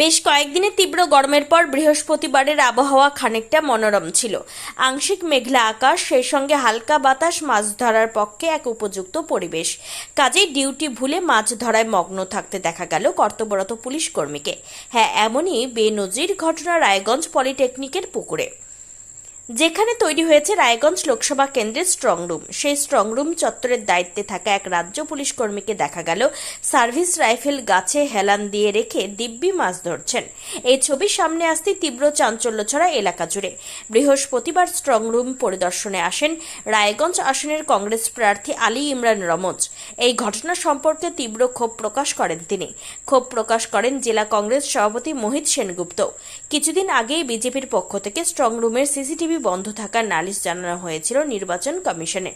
বেশ কয়েকদিনের তীব্র গরমের পর বৃহস্পতিবারের আবহাওয়া খানিকটা মনোরম ছিল। আংশিক মেঘলা আকাশ, সেই সঙ্গে হালকা বাতাস, মাছ ধরার পক্ষে এক উপযুক্ত পরিবেশ। কাজেই ডিউটি ভুলে মাছ ধরায় মগ্ন থাকতে দেখা গেল কর্তব্যরত পুলিশ কর্মীকে। হ্যাঁ এমনই বেনজির ঘটনা রায়গঞ্জ পলিটেকনিকের পুকুরে। যেখানে তৈরি হয়েছে রায়গঞ্জ লোকসভা কেন্দ্রের স্ট্রং রুম সেই স্ট্রং রুম চত্বরের দায়িত্বে থাকা এক রাজ্য পুলিশ কর্মীকে দেখা গেল। সার্ভিস রাইফেল গাছে হেলান দিয়ে রেখে দিব্যি মাছ ধরছেন। এই ছবি সামনে আসতে তীব্র চাঞ্চল্য ছড়া এলাকা জুড়ে। বৃহস্পতিবার স্ট্রং রুম পরিদর্শনে আসেন রায়গঞ্জ আসনের কংগ্রেস প্রার্থী আলী ইমরান রমজ। এই ঘটনা সম্পর্কে তীব্র ক্ষোভ প্রকাশ করেন তিনি। ক্ষোভ প্রকাশ করেন জেলা কংগ্রেস সভাপতি মোহিত সেনগুপ্ত। কিছুদিন আগেই বিজেপির পক্ষ থেকে স্ট্রং রুমের সিসিটিভি বন্ধ থাকার নালিশ জানানো হয়েছিল নির্বাচন কমিশনে।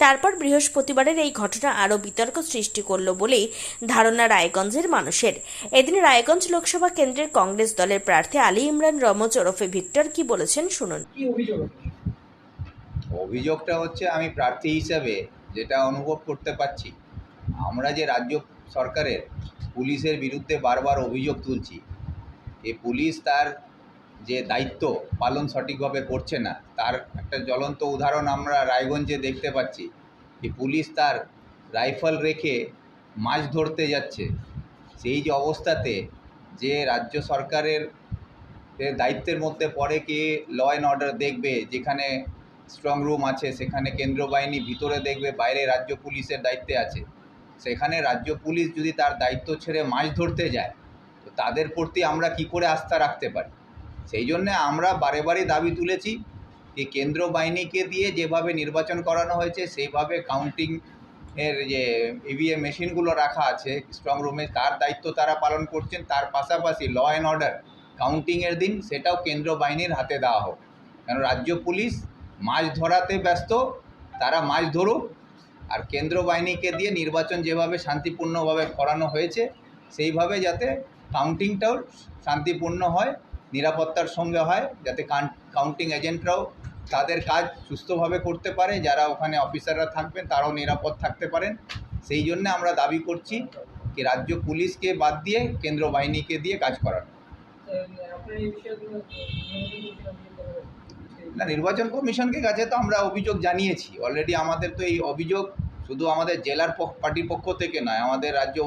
তারপর বৃহস্পতিবারের এই ঘটনা আরও বিতর্ক সৃষ্টি করল বলেই ধারণা রায়গঞ্জের মানুষের। এদিন রায়গঞ্জ লোকসভা কেন্দ্রের কংগ্রেস দলের প্রার্থী আলী ইমরান রমজ ওরফে ভিক্টর কি বলেছেন শুনুন। কি অভিযোগ? অভিযোগটা হচ্ছে আমি প্রার্থী হিসাবে যেটা অনুভব করতে পারছি আমরা যে রাজ্য সরকারের পুলিশের বিরুদ্ধে বারবার অভিযোগ তুলছি এই পুলিশ তার যে দায়িত্ব পালন সঠিকভাবে করছে না, তার একটা জ্বলন্ত উদাহরণ আমরা রায়গঞ্জে দেখতে পাচ্ছি যে পুলিশ তার রাইফেল রেখে মাছ ধরতে যাচ্ছে। সেই যে অবস্থাতে যে রাজ্য সরকারের দায়িত্বের মধ্যে পড়ে কি ল অ্যান্ড অর্ডার দেখবে, যেখানে স্ট্রং রুম আছে, সেখানে কেন্দ্র বাহিনী ভিতরে দেখবে, বাইরে রাজ্য পুলিশের দায়িত্বে আছে। সেখানে রাজ্য পুলিশ যদি তার দায়িত্ব ছেড়ে মাছ ধরতে যায়, তো তাদের প্রতি আমরা কি করে আস্থা রাখতে পারি? সেই জন্যে আমরা বারে বারে দাবি তুলেছি যে কেন্দ্র বাহিনীকে দিয়ে যেভাবে নির্বাচন করানো হয়েছে, সেইভাবে কাউন্টিং এর যে ইভিএম মেশিনগুলো রাখা আছে স্ট্রং রুমে তার দায়িত্ব তারা পালন করছেন। তার পাশাপাশি ল অ্যান্ড অর্ডার কাউন্টিংয়ের দিন সেটাও কেন্দ্র বাহিনীর হাতে দেওয়া হোক। কেন রাজ্য পুলিশ মাছ ধরাতে ব্যস্ত, তারা মাছ ধরুক আর কেন্দ্র বাহিনীকে দিয়ে নির্বাচন যেভাবে শান্তিপূর্ণভাবে করানো হয়েছে, সেইভাবে যাতে কাউন্টিংটাও শান্তিপূর্ণ হয় নিরাপত্তার সঙ্গে হয়, যাতে কাউন্টিং এজেন্টরাও তাদের কাজ সুস্থভাবে করতে পারে, যারা ওখানে অফিসাররা থাকবেন, তারাও নিরাপদ থাকতে পারেন। সেই জন্য আমরা দাবি করছি কি রাজ্য পুলিশকে বাদ দিয়ে কেন্দ্র বাহিনীকে দিয়ে কাজ করানো? না, নির্বাচন কমিশনকে কাছে তো আমরা অভিযোগ জানিয়েছি। অলরেডি আমাদের তো এই অভিযোগ শুধু আমাদের জেলার পার্টির পক্ষ থেকে নয়, আমাদের রাজ্য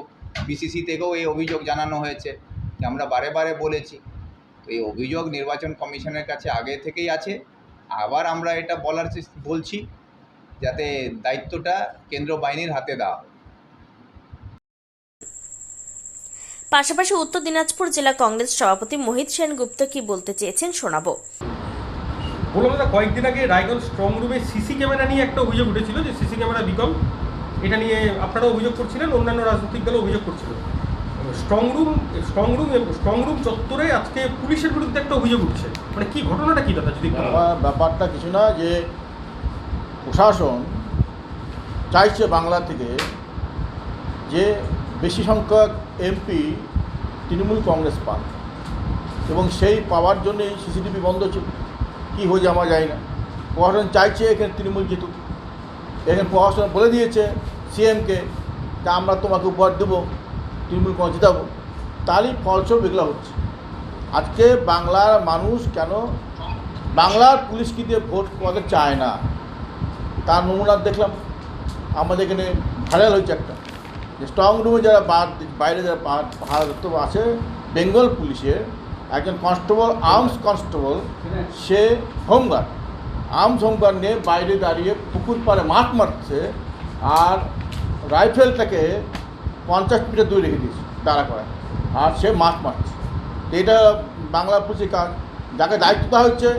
পিসিসি থেকেও এই অভিযোগ জানানো হয়েছে। যে আমরা বারে বারে বলেছি। তো এই অভিযোগ নির্বাচন কমিশনের কাছে আগে থেকেই আছে। আবার আমরা এটা বলার বলছি যাতে দায়িত্বটা কেন্দ্র বাহিনীর হাতে দেওয়া হয়। পাশাপাশি উত্তর দিনাজপুর জেলা কংগ্রেস সভাপতি মোহিত সেনগুপ্ত কি বলতে চেয়েছেন শোনাবো। বললাম দাদা কয়েকদিন আগে রায়গঞ্জ স্ট্রং রুমে সিসি ক্যামেরা নিয়ে একটা অভিযোগ উঠেছিল যে সিসি ক্যামেরা বিকল এটা নিয়ে আপনারা অভিযোগ করছিলেন অন্যান্য রাজনৈতিক দলও অভিযোগ করছিল। Strong room strong room strong room চত্বরে আজকে পুলিশের বিরুদ্ধে একটা অভিযোগ উঠছে। মানে কি ঘটনাটা কি দাদা, যদি ব্যাপারটা কিছু না, যে প্রশাসন চাইছে বাংলা থেকে যে বেশি সংখ্যক এমপি তৃণমূল কংগ্রেস পান এবং সেই পাওয়ার জন্যই সিসিটিভি বন্ধ ছিল। কী হয়ে যাওয়া যায় না। প্রশাসন চাইছে এখানে তৃণমূল জিতুক। এখানে প্রশাসন বলে দিয়েছে সিএমকে যে আমরা তোমাকে উপহার দেবো। তৃণমূল কংগ্রেস জিতাবো, তারই ফলস্বরূপ এগুলো হচ্ছে। আজকে বাংলার মানুষ কেন, বাংলার পুলিশকে দিয়ে ভোট করাতে চায় না? তার নমুনা দেখলাম, আমাদের এখানে ভাইরাল হয়েছে একটা। যে স্ট্রং রুমে যারা বাইরে যারা ভারত আছে, বেঙ্গল পুলিশের একজন কনস্টেবল, আর্মস কনস্টেবল, সে home guard. Arms home guard নিয়ে বাইরে দাঁড়িয়ে পুকুর পাড়ে মাছ মারছে, আর রাইফেলটাকে পঞ্চাশ মিটার দূরে রেখে দিয়েছে, দাঁড়া করা আর সে মাছ মারছে। তো এটা বাংলা পুলিশের কাজ যাকে দায়িত্ব দেওয়া হচ্ছে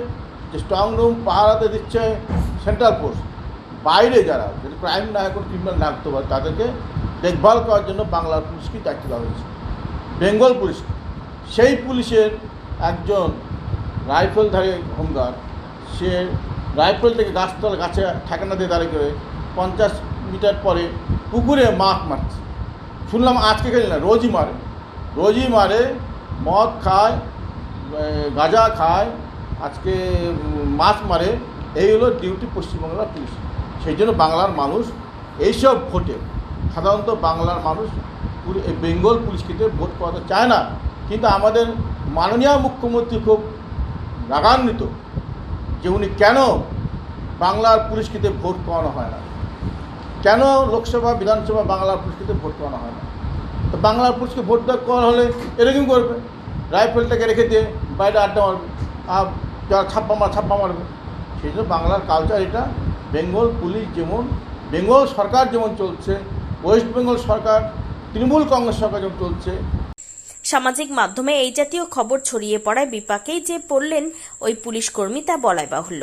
যে স্ট্রং রুম পাহারাতে দিচ্ছে সেন্ট্রাল ফোর্স বাইরে যারা, যদি ক্রাইম না কোনো ক্রিমিনাল না পারে, তাদেরকে দেখভাল করার জন্য বাংলার পুলিশকে দায়িত্ব দেওয়া হয়েছে। বেঙ্গল পুলিশ, সেই পুলিশের একজন রাইফেলধারী হোমগার্ড, সে রাইফেল থেকে গাছতলা, গাছে ঠেকানা দিয়ে দাঁড়িয়ে করে পঞ্চাশ মিটার পরে পুকুরে মাছ মারছে। শুনলাম আজকে খেলি না, রোজই মারে। রোজই মারে, মদ খায় গাঁজা খায়, আজকে মাছ মারে, এই হলো ডিউটি পশ্চিমবাংলার পুলিশ সেই জন্য বাংলার মানুষ এইসব ভোটে, সাধারণত বাংলার মানুষ বেঙ্গল পুলিশকে ভোট করাতে চায় না। কিন্তু আমাদের মাননীয় মুখ্যমন্ত্রী খুব রাগান্বিত যে উনি কেন বাংলার পুলিশকে ভোট করানো হয় না। কেন লোকসভা, বিধানসভা বাংলার পুলিশকে ভোট করানো হয় না? তো বাংলার পুলিশকে ভোট করা হলে এরকম করবে। রাইফেলটাকে রেখে দিয়ে বাইরে আড্ডা মারবে, আর যারা ছাপ্পা মার, ছাপ্পা মারবে। সেই জন্য বাংলার কালচার এটা। বেঙ্গল, পুলিশ যেমন, বেঙ্গল সরকার যেমন চলছে, ওয়েস্ট বেঙ্গল সরকার, তৃণমূল কংগ্রেস সরকার যেমন চলছে। সামাজিক মাধ্যমে এই জাতীয় খবর ছড়িয়ে পড়ায় বিপাকেই যে পড়লেন ওই পুলিশ কর্মী তা বলাই বাহুল্য।